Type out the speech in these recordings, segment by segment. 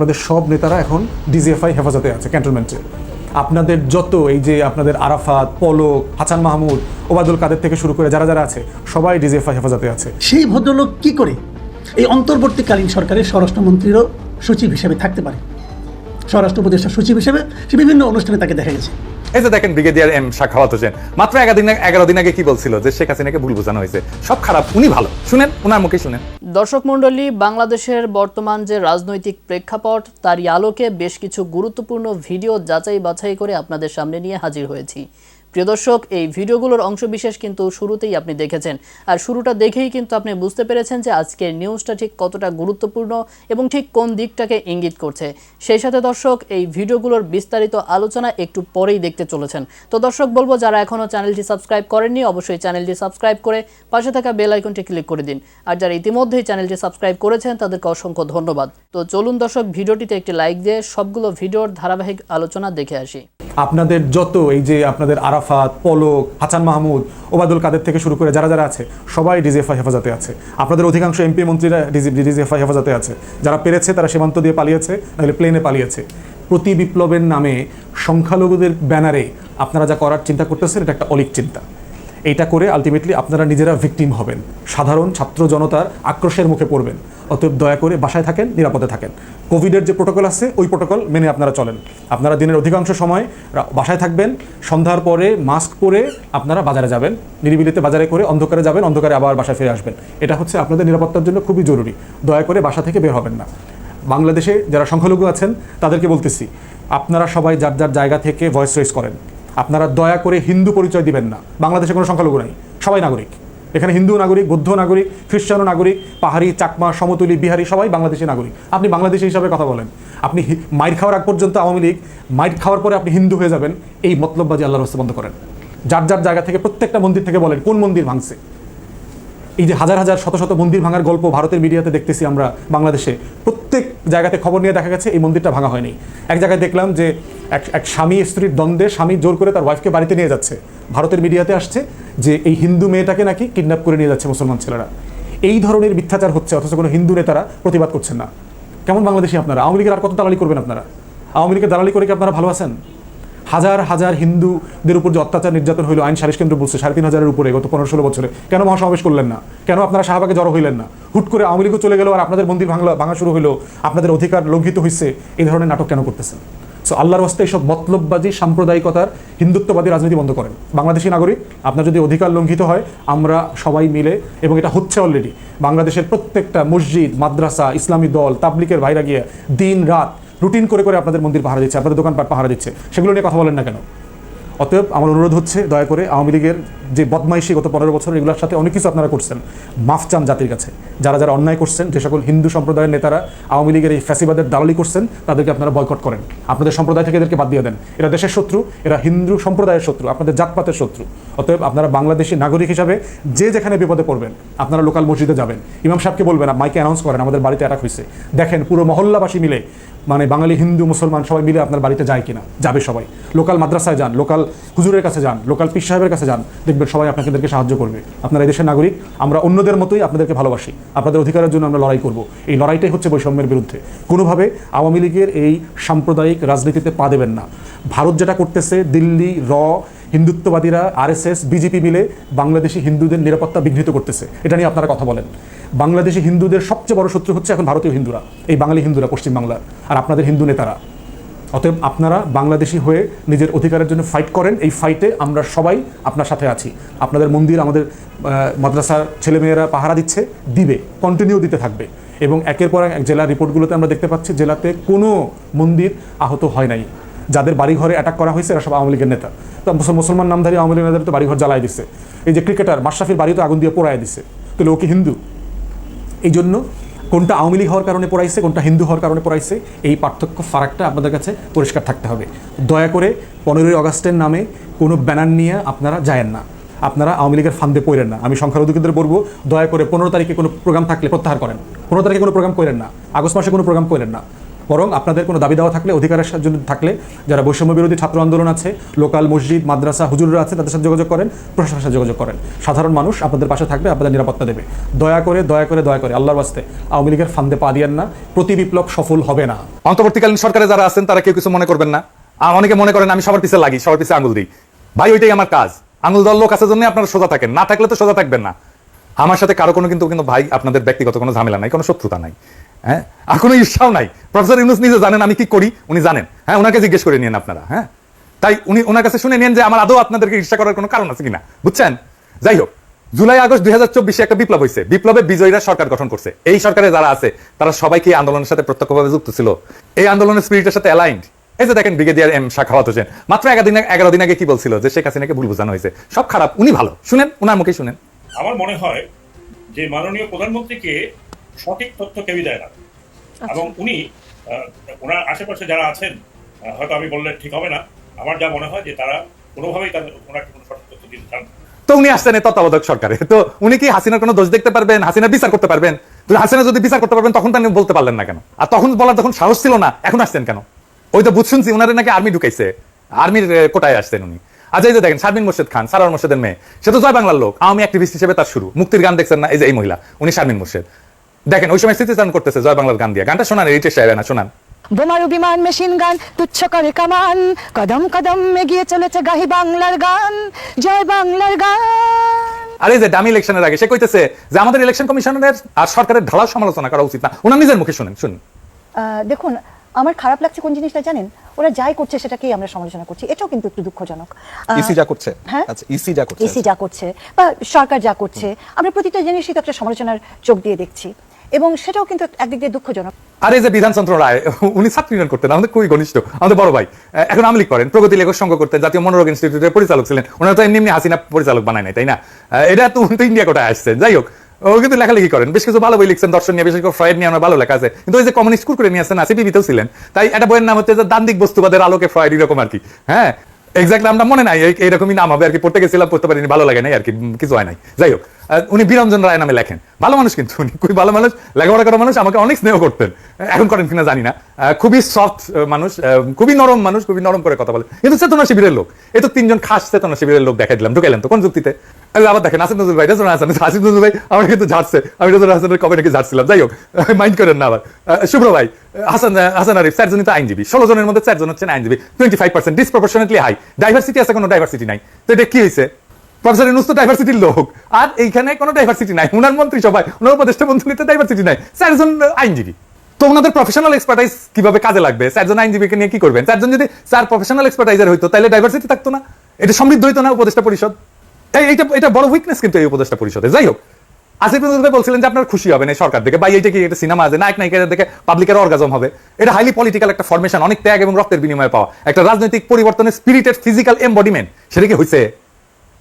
আপনাদের সব নেতারা এখন ডিজিএফআই হেফাজতে আছে ক্যান্টনমেন্টে আপনাদের যত এই যে আপনাদের আরাফাত, পলক হাসান মাহমুদ, ওবায়দুল কাদের থেকে শুরু করে যারা যারা আছে, সবাই ডিজিএফআই হেফাজতে আছে। সেই ভদ্রলোক কি করে এই অন্তর্বর্তীকালীন সরকারের স্বরাষ্ট্রমন্ত্রীরও সচিব হিসেবে থাকতে পারে? স্বরাষ্ট্র উপদেষ্টা সচিব হিসেবে সে বিভিন্ন অনুষ্ঠানে তাকে দেখা গেছে। এই যে দেখেন ব্রিগেডিয়ার এম শাখাওয়াত হোসেন, মাত্র এগারো দিন এগারো দিন আগে কি বলছিল যে শেখ হাসিনাকে ভুল বোঝানো হয়েছে? সব খারাপ, উনি ভালো। শুনেন, উনার মুখে শুনেন। দর্শক মন্ডলী বাংলাদেশের বর্তমান যে রাজনৈতিক প্রেক্ষাপট, তারই আলোকে বেশ কিছু গুরুত্বপূর্ণ ভিডিও যাচাই বাছাই করে আপনাদের সামনে নিয়ে হাজির হয়েছি। প্রিয় দর্শক, এই ভিডিওগুলোর অংশবিশেষ কিন্তু শুরুতেই আপনি দেখেছেন। আর শুরুটা দেখেই কিন্তু আপনি বুঝতে পেরেছেন যে আজকের নিউজটা ঠিক কতটা গুরুত্বপূর্ণ এবং ঠিক কোন দিকটাকে ইঙ্গিত করছে। সেই সাথে দর্শক, এই ভিডিওগুলোর বিস্তারিত আলোচনা একটু পরেই দেখতে চলেছেন। তো দর্শক, বলব যারা এখনও চ্যানেলটি সাবস্ক্রাইব করেননি, অবশ্যই চ্যানেলটি সাবস্ক্রাইব করে পাশে থাকা বেল আইকনটি ক্লিক করে দিন। আর যারা ইতিমধ্যেই চ্যানেলটি সাবস্ক্রাইব করেছেন, তাদেরকে অসংখ্য ধন্যবাদ। তো চলুন দর্শক, ভিডিওটিতে একটি লাইক দিয়ে সবগুলো ভিডিওর ধারাবাহিক আলোচনা দেখে আসি। আপনাদের যত এই যে আপনাদের আরাফাত, পলক হাসান মাহমুদ, ওবায়দুল কাদের থেকে শুরু করে যারা যারা আছে, সবাই ডিজিএফআই হেফাজতে আছে। আপনাদের অধিকাংশ এমপি মন্ত্রীরা ডিজিএফআই হেফাজতে আছে। যারা পেরেছে তারা সীমান্ত দিয়ে পালিয়েছে, নাহলে প্লেনে পালিয়েছে। প্রতি বিপ্লবের নামে সংখ্যালঘুদের ব্যানারে আপনারা যা করার চিন্তা করতেছেন, এটা একটা অলিক চিন্তা। এইটা করে আলটিমেটলি আপনারা নিজেরা ভিকটিম হবেন। সাধারণ ছাত্র জনতার আক্রোশের মুখে পড়বেন। অতএব দয়া করে বাসায় থাকেন, নিরাপদে থাকেন। কোভিডের যে প্রোটোকল আছে, ওই প্রোটোকল মেনে আপনারা চলেন। আপনারা দিনের অধিকাংশ সময় বাসায় থাকবেন, সন্ধ্যার পরে মাস্ক পরে আপনারা বাজারে যাবেন। নিরিবিলিতে বাজারে করে অন্ধকারে যাবেন, অন্ধকারে আবার বাসায় ফিরে আসবেন। এটা হচ্ছে আপনাদের নিরাপত্তার জন্য খুবই জরুরি। দয়া করে বাসা থেকে বের হবেন না। বাংলাদেশে যারা সংখ্যালঘু আছেন, তাদেরকে বলতেছি, আপনারা সবাই যার যার জায়গা থেকে ভয়েস রেস করেন। আপনারা দয়া করে হিন্দু পরিচয় দিবেন না। বাংলাদেশে কোনো সংখ্যালঘু নাই। সবাই নাগরিক। এখানে হিন্দু নাগরিক, বৌদ্ধ নাগরিক, খ্রিস্টানো নাগরিক, পাহাড়ি, চাকমা, সমতুলি, বিহারি, সবাই বাংলাদেশি নাগরিক। আপনি বাংলাদেশি হিসাবে কথা বলেন। আপনি মাইট মাইর খাওয়ার আগ পর্যন্ত আওয়ামী লীগ, মাইর খাওয়ার পরে আপনি হিন্দু হয়ে যাবেন, এই মতলববাজি আল্লাহ হস্তে বন্ধ করেন। যার যার জায়গা থেকে, প্রত্যেকটা মন্দির থেকে বলেন, কোন মন্দির ভাঙছে? এই যে হাজার হাজার, শত শত মন্দির ভাঙার গল্প ভারতের মিডিয়াতে দেখতেছি আমরা বাংলাদেশে। প্রত্যেক জায়গাতে খবর নিয়ে দেখা গেছে, এই মন্দিরটা ভাঙা হয়নি। এক জায়গায় দেখলাম যে এক এক স্বামী, স্ত্রীর দ্বন্দ্বে স্বামী জোর করে তার ওয়াইফকে বাড়িতে নিয়ে যাচ্ছে। ভারতের মিডিয়াতে আসছে যে এই হিন্দু মেয়েটাকে নাকি কিডন্যাপ করে নিয়ে যাচ্ছে মুসলমান ছেলেরা। এই ধরনের মিথ্যাচার হচ্ছে, অথচ কোনো হিন্দু নেতারা প্রতিবাদ করছেন না। কেমন বাংলাদেশি আপনারা? আওয়ামী লীগের আর কত দালালি করবেন আপনারা? আওয়ামী লীগের দালালি করে কি আপনারা ভালো আছেন? হাজার হাজার হিন্দুদের উপর যে অত্যাচার নির্যাতন হইল, আইন সালিশ কেন্দ্র বলছে, সাড়ে তিন হাজারের উপরে গত পনেরো ষোলো বছরে। কেন মহাসমাবেশ করলেন না? কেন আপনারা শাহবাগে জড়ো হইলেন না? হুট করে আওয়ামী লীগও চলে গেল আর আপনাদের মন্দির ভাঙলা ভাঙা শুরু হইল, আপনাদের অধিকার লঙ্ঘিত হয়েছে এই ধরনের নাটক কেন করতেছেন? সো আল্লাহর হস্তে এইসব মতলববাজি, সাম্প্রদায়িকতার হিন্দুত্ববাদী রাজনীতি বন্ধ করেন। বাংলাদেশি নাগরিক, আপনার যদি অধিকার লঙ্ঘিত হয়, আমরা সবাই মিলে, এবং এটা হচ্ছে অলরেডি বাংলাদেশের প্রত্যেকটা মসজিদ, মাদ্রাসা, ইসলামী দল তাবলিকের ভাইরা গিয়ে দিন রাত রুটিন করে করে আপনাদের মন্দির পাহারা দিচ্ছে, আপনাদের দোকানপাট পাহারা দিচ্ছে, সেগুলো নিয়ে কথা বলেন না কেন? অতএব আমার অনুরোধ হচ্ছে, দয়া করে আওয়ামী লীগের যে বদমাইশি গত পনেরো বছর, এগুলোর সাথে অনেক কিছু আপনারা করছেন। মাফ চান জাতির কাছে। যারা যারা অন্যায় করছেন, যে সকল হিন্দু সম্প্রদায়ের নেতারা আওয়ামী লীগের এই ফ্যাসিবাদের দালালি করছেন, তাদেরকে আপনারা বয়কট করেন। আপনাদের সম্প্রদায় থেকে এদেরকে বাদ দিয়ে দেন। এরা দেশের শত্রু, এরা হিন্দু সম্প্রদায়ের শত্রু, আপনাদের জাতপাতের শত্রু। অতএব আপনারা বাংলাদেশি নাগরিক হিসাবে যে যেখানে বিপদে পড়বেন, আপনারা লোকাল মসজিদে যাবেন। ইমাম সাহেবকে বলবেন মাইকে অ্যানাউন্স করেন, আমাদের বাড়িতে অ্যাটাক হয়েছে দেখেন, পুরো মহল্লাবাসী মিলে মানে বাঙালি, হিন্দু, মুসলমান সবাই মিলে আপনার বাড়িতে যায় কিনা, যাবে সবাই। লোকাল মাদ্রাসায় যান, লোকাল হুজুরের কাছে যান, লোকাল পীর সাহেবের কাছে যান, দেখবেন সবাই আপনাদেরকে সাহায্য করবে। আপনারা দেশের নাগরিক, আমরা অন্যদের মতোই আপনাদেরকে ভালোবাসি। আপনাদের অধিকারের জন্য আমরা লড়াই করব। এই লড়াইটাই হচ্ছে বৈষম্যের বিরুদ্ধে। কোনোভাবে আওয়ামী লীগের এই সাম্প্রদায়িক রাজনীতিতে পা দেবেন না। ভারত যেটা করতেছে, দিল্লি, র, হিন্দুত্ববাদীরা, আরএসএস, বিজেপি মিলে বাংলাদেশি হিন্দুদের নিরাপত্তা বিঘ্নিত করতেছে। এটা নিয়ে আপনারা কথা বলেন। বাংলাদেশি হিন্দুদের সবচেয়ে বড় শত্রু হচ্ছে এখন ভারতীয় হিন্দুরা, এই বাঙালি হিন্দুরা পশ্চিমবাংলার, আর আপনাদের হিন্দু নেতারা। অতএব আপনারা বাংলাদেশি হয়ে নিজের অধিকারের জন্য ফাইট করেন। এই ফাইটে আমরা সবাই আপনার সাথে আছি। আপনাদের মন্দির আমাদের মাদ্রাসার ছেলেমেয়েরা পাহারা দিচ্ছে, দিবে কন্টিনিউ দিতে থাকবে। এবং একের পর এক জেলার রিপোর্টগুলোতে আমরা দেখতে পাচ্ছি, জেলাতে কোনো মন্দির আহত হয় নাই। যাদের বাড়িঘরে অ্যাটাক করা হয়েছে, এরা সব আওয়ামী লীগের নেতা। তো মুসল- মুসলমান নামধারী আওয়ামী লীগের নেতাদের তো বাড়িঘর জ্বালাই দিচ্ছে এই যে ক্রিকেটার মাশরাফির বাড়িতে আগুন দিয়ে পোড়ায় দিচ্ছে তাহলে ও কি হিন্দু। এই জন্য কোনটা আওয়ামী লীগ হওয়ার কারণে পড়াইছে, কোনটা হিন্দু হওয়ার কারণে পড়াইছে, এই পার্থক্য ফারাকটা আপনাদের কাছে পরিষ্কার থাকতে হবে। দয়া করে পনেরোই আগস্টের নামে কোনো ব্যানার নিয়ে আপনারা যায়েন না। আপনারা আওয়ামী লীগের ফান্দে পড়েন না। আমি সংখ্যালঘুদের বলব দয়া করে পনেরো তারিখে কোনো প্রোগ্রাম থাকলে প্রত্যাহার করেন। পনেরো তারিখে কোনো প্রোগ্রাম করেন না। আগস্ট মাসে কোনো প্রোগ্রাম করেন না। বরং আপনাদের কোনো দাবি দেওয়া থাকলে, অধিকারের জন্য থাকলে, যারা বৈষম্য বিরোধী ছাত্র আন্দোলন আছে, লোকাল মসজিদ, মাদ্রাসা, হুজুররা আছে, তাদের সাথে যোগাযোগ করেন, প্রশাসনের সাথে যোগাযোগ করেন। সাধারণ মানুষ আপনাদের পাশে থাকবে, আপনাদের নিরাপত্তা দেবে। দয়া করে দয়া করে দয়া করে, আল্লাহর বাস্তে আওয়ামী লীগের ফান্দে পা দিয়েন না, প্রতি বিপ্লব সফল হবে না। অন্তর্বর্তীকালীন সরকারে যারা আছেন, তারা কেউ কিছু মনে করবেন না। অনেকে মনে করেন, আমি সবার পিছে লাগি, সবার পিছে আঙুল দিই। ভাই, ওইটাই আমার কাজ। আঙুল দল লোক আছে জন্য আপনারা সোজা থাকেন। না থাকলে তো সোজা থাকবেন না। আমার সাথে কারও কোনো কিন্তু কিন্তু ভাই, আপনাদের ব্যক্তিগত কোনো ঝামেলা নাই, কোনো শত্রুতা নাই। হ্যাঁ? আর কোনো ঈর্ষাও নাই। প্রফেসর ইউনুস নিজে জানেন আমি কি করি, উনি জানেন। হ্যাঁ ওনাকে জিজ্ঞেস করে নিন আপনারা হ্যাঁ? তাই উনি ওনার কাছে শুনে নিন যে আমার আদৌ আপনাদেরকে ঈর্ষা করার কোনো কারণ আছে কিনা। বুঝছেন? যাই হোক, জুলাই, আগস্ট দুই হাজার চব্বিশে একটা বিপ্লব হয়েছে বিপ্লবে বিজয়ীরা সরকার গঠন করছে। এই সরকারে যারা আছে, তারা সবাই কি এই আন্দোলনের সাথে প্রত্যক্ষভাবে যুক্ত ছিল। এই আন্দোলনের স্পিরিটের সাথে অ্যালাইন্ড এই যে দেখেন ব্রিগেডিয়ার এম শাখাওয়াত হোসেন মাত্র এগারো দিন এগারো দিন আগে কি বলছিল? যে শেখ হাসিনাকে ভুল বোঝানো হয়েছে। সব খারাপ, উনি ভালো। শুনেন, উনার মুখে শুনেন। আমার মনে হয় যে মাননীয় প্রধানমন্ত্রীকে সঠিক তথ্য কেউই দেয় না। এবং উনি ওনার আশেপাশে যারা আছেন হয়তো আমি বললে ঠিক হবে না। আমার যা মনে হয় যে তারা কোনোভাবেই তাদের ওনাকে কোনো সঠিক তথ্য দিতে চান তো উনি আসছেন তত্ত্বাবধায়ক সরকারে। তো উনি কি হাসিনার কোনো দোষ দেখতে পারবেন? হাসিনার বিচার করতে পারবেন? তো হাসিনা যদি বিচার করতে পারবেন তখন তো বলতে পারলেন না কেন? আর তখন বলার তখন সাহস ছিল না এখন আসছেন কেন? ওই তো বুঝ শুনছি উনারে নাকি আর্মি ঢুকাইছে। আর্মির কোটায় আসছেন উনি। আজ এই যে দেখেন শারমিন মোর্শেদ খান সারার মোর্শেদের মেয়ে। সে তো জয় বাংলার লোক আওয়ামী অ্যাক্টিভিস্ট হিসেবে তার শুরু। মুক্তির গান দেখছেন না এই যে এই মহিলা উনি শারমিন মোর্শেদ। দেখেন ওই সময় স্মৃতিচারণ করতেছে জয় বাংলার গান দিয়ে। গানটা শোনান রিটেশ সাহেব না শোনান। বোমারু বিমান মেশিন গান তুচ্ছ করে কামান কদম কদম এগিয়ে চলেছে গাহি বাংলার গান জয় বাংলার গান। আর এই যে ডামি ইলেকশনের আগে সে কইতেছে যে আমাদের ইলেকশন কমিশনের আর সরকারের ঢালাও সমালোচনা করা উচিত না। ওনার নিজের মুখে শুনেন শুনুন। আহ, দেখুন আমার খারাপ লাগছে কোন জিনিসটা জানেন? ওরা যাই করছে সেটাকেই আমরা সমালোচনা করছি। এটাও কিন্তু একটু দুঃখজনক। ইসি যা করছে। হ্যাঁ? আচ্ছা ইসি যা করছে। ইসি যা করছে। বা সরকার যা করছে। আমরা প্রতিটা জিনিসই তো একটা সমালোচনার চোখ দিয়ে দেখছি। এবং সেটাও কিন্তু একদিক দিয়ে দুঃখজনক। আর যে বিধানচন্দ্র রায় উনি ছাত্র ইউনিয়ন করতেন, আমাদের খুবই ঘনিষ্ঠ, আমাদের বড় ভাই। এখন আমলিক করেন, প্রগতি লেখক সংঘ করতেন, জাতীয় মনোরোগ ইনস্টিটিউটের পরিচালক ছিলেন। ওনারা তো এমনি হাসিনা পরিচালক বানায় নাই, তাই না? এটা তো উনি তো ইন্ডিয়া কোটায় আসছেন, যাই হোক। ও কিন্তু লেখালেখি করেন, বেশ কিছু ভালো বই লিখছেন দর্শন নিয়ে, বিশেষ করে ফ্রয়েড নিয়ে আমার ভালো লেখা আছে। কিন্তু ওই যে কমিউনিস্ট কুর করে নিয়ে আসছেন আছে বিবিতেও ছিলেন। তাই একটা বইয়ের নাম হচ্ছে যে দান্দিক বস্তুবাদের আলোকে ফ্রয়েড, এরকম আর কি হ্যাঁ? এক্স্যাক্টলি আমরা মনে নাই, এই- এইরকমই নাম হবে আর কি, পড়তে গেছিলাম, পড়তে পারিনি, ভালো লাগে নাই আর কি কিছু হয় নাই। যাই হোক। উনি বীরঞ্জন রায় নামে লেখেন। ভালো মানুষ কিন্তু, উনি খুবই ভালো মানুষ, লেখাপড়া করা মানুষ, আমাকে অনেক স্নেহ করতেন। এখন করেন কিনা জানি না। খুবই সফট মানুষ খুবই নরম মানুষ, খুবই নরম করে কথা বলে। কিন্তু চেতনা শিবিরের লোক এই তো তিনজন খাস চেতনা শিবিরের লোক দেখাই দিলাম। ঢুকাইলেন তো, কোন যুক্তিতে? আবার দেখেন, আসিফ নজরুল ভাই রেজনা হাসান, আসিফ নজরুল ভাই আমার কিন্তু ঝাড়ছে। আমি রেজনা হাসানের কবে নাকি ঝাড়ছিলাম? যাই হোক মাইন্ড করেন না আবার। শুভ্র ভাই হাসান হাসান আরিফ চারজনই তো আইনজীবী। ষোলো জনের মধ্যে চারজন হচ্ছেন আইনজীবী। Twenty five percent disproportionately high diversity আছে কোনো ডাইভার্সিটি নাই। তো এটা কি হয়েছে প্রফেসর ইনুস তো ডাইভার্সিটির লোক। আর এইখানে কোনো ডাইভার্সিটি নাই। উনার উনার উপদেষ্টা মন্ত্রীতে ডাইভার্সিটি নাই। আইনজীবী। তো ওনাদের প্রফেশনাল এক্সপার্টাইজ কীভাবে কাজে লাগবে? আইনজীবীকে নিয়ে কি করবেন? যদি প্রফেশনাল এক্সপার্টাইজার হইতো, তাহলে ডাইভার্সিটি থাকতো না। এটা সমৃদ্ধ হইতো না উপদেষ্টা পরিষদ। এই এটা এটা বড় উইকনেস কিন্তু এই উপদেষ্টা পরিষদে। যাই হোক, আসিফ বলছিলেন যে আপনার খুশি হবেন এই সরকার দেখে। বা এইটা কি এটা সিনেমা আছে? নায়ক নায়িকা দেখে পাবলিকের অর্গাজম হবে। এটা হাইলি পলিটিক্যাল একটা ফরমেশন অনেক ত্যাগ এবং রক্তের বিনিময়ে পাওয়া। একটা রাজনৈতিক পরিবর্তনের স্পিরিটেড ফিজিক্যাল এম্বডিমেন্ট সেটা কি হয়েছে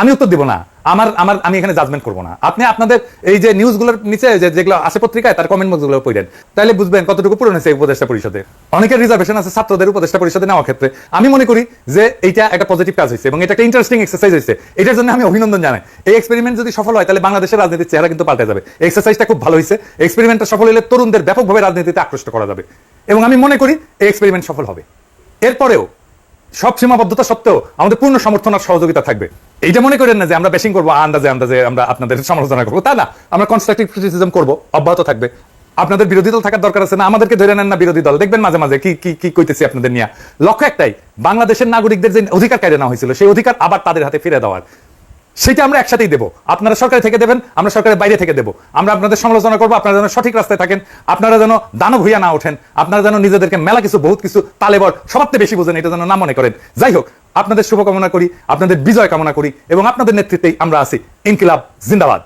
আমি উত্তর দিব না। আমার আমার, আমি এখানে জাজমেন্ট করব না। আপনি আপনাদের এই যে নিউজগুলোর নিচে যে, যেগুলো আসে পত্রিকায়, তার কমেন্ট বক্সগুলো পড়েন। তাহলে বুঝবেন কতটুকু পূরণ হয়েছে উপদেষ্টা পরিষদে। অনেকের রিজার্ভেশন আছে ছাত্রদের উপদেষ্টা পরিষদে নেওয়ার ক্ষেত্রে। আমি মনে করি যে এইটা একটা পজিটিভ কাজ হয়েছে এবং এটা একটা ইন্টারেস্টিং এক্সারসাইজ হয়েছে। এটার জন্য আমি অভিনন্দন জানাই। এই এক্সপেরিমেন্ট যদি সফল হয়, তাহলে বাংলাদেশের রাজনীতির চেহারা কিন্তু পাল্টে যাবে। এক্সারসাইজটা খুব ভালো হয়েছে। এক্সপেরিমেন্টটা সফল হলে তরুণদের ব্যাপকভাবে রাজনীতিতে আকৃষ্ট করা যাবে। এবং আমি মনে করি এই এক্সপেরিমেন্ট সফল হবে। এরপরেও সব সীমাবদ্ধতা সত্ত্বেও আমাদের পূর্ণ সমর্থন আর সহযোগিতা থাকবে। এইটা মনে করেন না যে আমরা বেশিং করব, আন্দাজে আন্দাজে আমরা আপনাদের সমালোচনা করব। তা না, আমরা কনস্ট্রাকটিভ ক্রিটিসিজম করব, অব্যাহত থাকবে। আপনাদের বিরোধী দল থাকার দরকার আছে না, আমাদেরকে ধরে নেন না বিরোধী দল। দেখবেন মাঝে মাঝে কি কি কি কইতেছি আপনাদের নিয়ে। লক্ষ্য একটাই, বাংলাদেশের নাগরিকদের যে অধিকার কেড়ে নেওয়া হয়েছিল, সেই অধিকার আবার তাদের হাতে ফিরে দেওয়ার। সেটা আমরা একসাথেই দেবো। আপনারা সরকারে থেকে দেবেন, আমরা সরকারের বাইরে থেকে দেবো। আমরা আপনাদের সমালোচনা করব, আপনারা যেন সঠিক রাস্তায় থাকেন, আপনারা যেন দানব হইয়া না ওঠেন, আপনারা যেন নিজেদেরকে মেলা কিছু, বহুত কিছু, তালেবর সবার থেকে বেশি বোঝেন, এটা যেন না মনে করেন। যাই হোক, আপনাদের শুভকামনা করি, আপনাদের বিজয় কামনা করি এবং আপনাদের নেতৃত্বেই আমরা আছি। ইনকিলাব জিন্দাবাদ।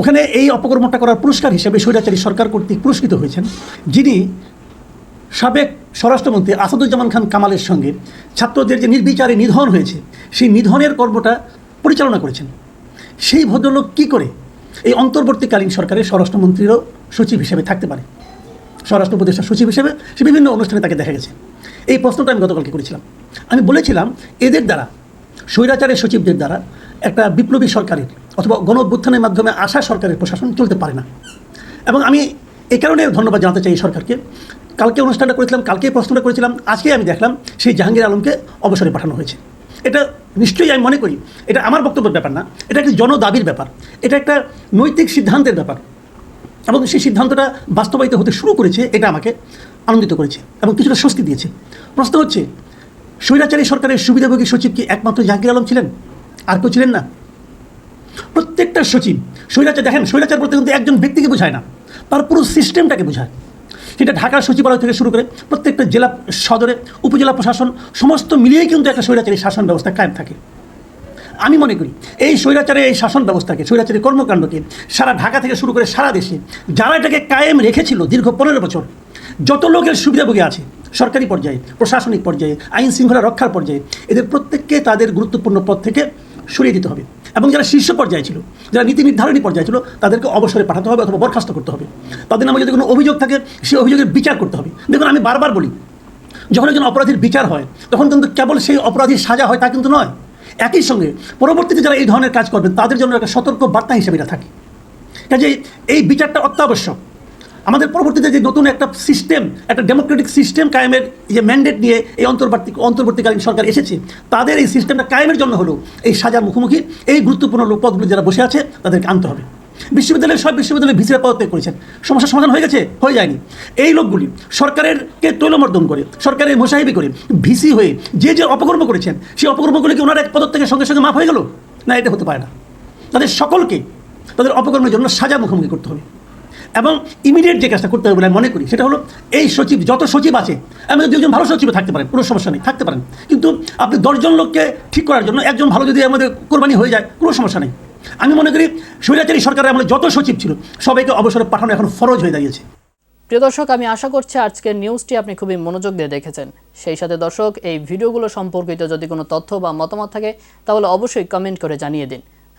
ওখানে এই অপকর্মটা করার পুরস্কার হিসেবে স্বৈরাচারী সরকার কর্তৃক পুরস্কৃত হয়েছেন, যিনি সাবেক স্বরাষ্ট্রমন্ত্রী আসাদুজ্জামান খান কামালের সঙ্গে ছাত্রদের যে নির্বিচারে নিধন হয়েছে, সেই নিধনের কর্মটা পরিচালনা করেছেন। সেই ভদ্রলোক কি করে এই অন্তর্বর্তীকালীন সরকারের স্বরাষ্ট্রমন্ত্রীরও সচিব হিসেবে থাকতে পারে? স্বরাষ্ট্র উপদেষ্টা সচিব হিসেবে সে বিভিন্ন অনুষ্ঠানে তাকে দেখা গেছে। এই প্রশ্নটা আমি গতকালকে করেছিলাম। আমি বলেছিলাম, এদের দ্বারা, স্বৈরাচারের সচিবদের দ্বারা একটা বিপ্লবী সরকারের অথবা গণ মাধ্যমে আসা সরকারের প্রশাসন চলতে পারে না। এবং আমি এই কারণে ধন্যবাদ জানাতে চাই সরকারকে। কালকে অনুষ্ঠানটা করেছিলাম কালকে প্রশ্নটা করেছিলাম আজকে আমি দেখলাম সেই জাহাঙ্গীর আলমকে অবসরে পাঠানো হয়েছে। এটা নিশ্চয়ই আমি মনে করি, এটা আমার বক্তব্যের ব্যাপার না, এটা একটা জনদাবির ব্যাপার, এটা একটা নৈতিক সিদ্ধান্তের ব্যাপার। এবং সেই সিদ্ধান্তটা বাস্তবায়িত হতে শুরু করেছে, এটা আমাকে আনন্দিত করেছে এবং কিছুটা স্বস্তি দিয়েছে। প্রশ্ন হচ্ছে, স্বৈরাচারী সরকারের সুবিধাভোগী সচিব কি একমাত্র জাহাঙ্গীর আলম ছিলেন? আর কেউ ছিলেন না। প্রত্যেকটা সচিব, স্বৈরাচার, দেখেন, স্বৈরাচার বলতে কিন্তু একজন ব্যক্তিকে বোঝায় না, তার পুরো সিস্টেমটাকে বোঝায়। সেটা ঢাকার সচিবালয় থেকে শুরু করে প্রত্যেকটা জেলা সদরে, উপজেলা প্রশাসন, সমস্ত মিলিয়েই কিন্তু একটা স্বৈরাচারী শাসন ব্যবস্থা কায়েম থাকে। আমি মনে করি এই স্বৈরাচারের এই শাসন ব্যবস্থাকে, স্বৈরাচারী কর্মকাণ্ডকে সারা ঢাকা থেকে শুরু করে সারা দেশে যারা এটাকে কায়েম রেখেছিল দীর্ঘ পনেরো বছর, যত লোকের সুবিধাভোগী আছে, সরকারি পর্যায়ে, প্রশাসনিক পর্যায়ে, আইন শৃঙ্খলা রক্ষার পর্যায়ে, এদের প্রত্যেককে তাদের গুরুত্বপূর্ণ পদ থেকে সরিয়ে দিতে হবে। এবং যারা শীর্ষ পর্যায়ে ছিল, যারা নীতি নির্ধারণী পর্যায়ে ছিল, তাদেরকে অবসরে পাঠাতে হবে অথবা বরখাস্ত করতে হবে। তাদের নামে যদি কোনো অভিযোগ থাকে, সেই অভিযোগের বিচার করতে হবে। দেখুন, আমি বারবার বলি, যখন একজন অপরাধীর বিচার হয়, তখন কিন্তু কেবল সেই অপরাধীর সাজা হয় তা কিন্তু নয়। একই সঙ্গে পরবর্তীতে যারা এই ধরনের কাজ করবেন, তাদের জন্য একটা সতর্ক বার্তা হিসেবে এটা থাকে। কাজে এই বিচারটা অত্যাবশ্যক। আমাদের পরবর্তীতে যে নতুন একটা সিস্টেম একটা ডেমোক্রেটিক সিস্টেম কায়েমের যে ম্যান্ডেট নিয়ে এই অন্তর্বর্তী অন্তর্বর্তীকালীন সরকার এসেছে, তাদের এই সিস্টেমটা কায়েমের জন্য হলো এই সাজার মুখোমুখি, এই গুরুত্বপূর্ণ পদগুলো যারা বসে আছে, তাদেরকে আনতে হবে। বিশ্ববিদ্যালয়ের সব বিশ্ববিদ্যালয়ে ভিসিরা পদত্যাগ করেছেন। সমস্যার সমাধান হয়ে গেছে? হয়ে যায়নি। এই লোকগুলি সরকারের কে তৈলমর্দন করে, সরকারের মোসাহিবি করে, ভিসি হয়ে যে যে অপকর্ম করেছেন, সেই অপকর্মগুলি কি ওনার এক পদত্যাগের সঙ্গে সঙ্গে মাফ হয়ে গেল? না, এটা হতে পারে না। তাদের সকলকে তাদের অপকর্মের জন্য সাজা মুখোমুখি করতে হবে। এবং ইমিডিয়েট যে কাজটা করতে হবে বলে আমি মনে করি, সেটা হলো এই সচিব, যত সচিব আছে আমি দুজন ভালো সচিব থাকতে পারেন, কোনো সমস্যা নেই, থাকতে পারেন। কিন্তু আপনি দশজন লোককে ঠিক করার জন্য একজন ভালো যদি আমাদের কোরবানি হয়ে যায়, কোনো সমস্যা নেই। আমি মনে করি স্বৈরাচারী সরকারের আমাদের যত সচিব ছিল, সবাইকে অবসরে পাঠানো এখন ফরজ হয়ে দাঁড়িয়েছে। প্রিয় দর্শক, আমি আশা করছি আজকের নিউজটি আপনি খুবই মনোযোগ দিয়ে দেখেছেন। সেই সাথে দর্শক, এই ভিডিওগুলো সম্পর্কিত যদি কোনো তথ্য বা মতামত থাকে, তাহলে অবশ্যই কমেন্ট করে জানিয়ে দিন।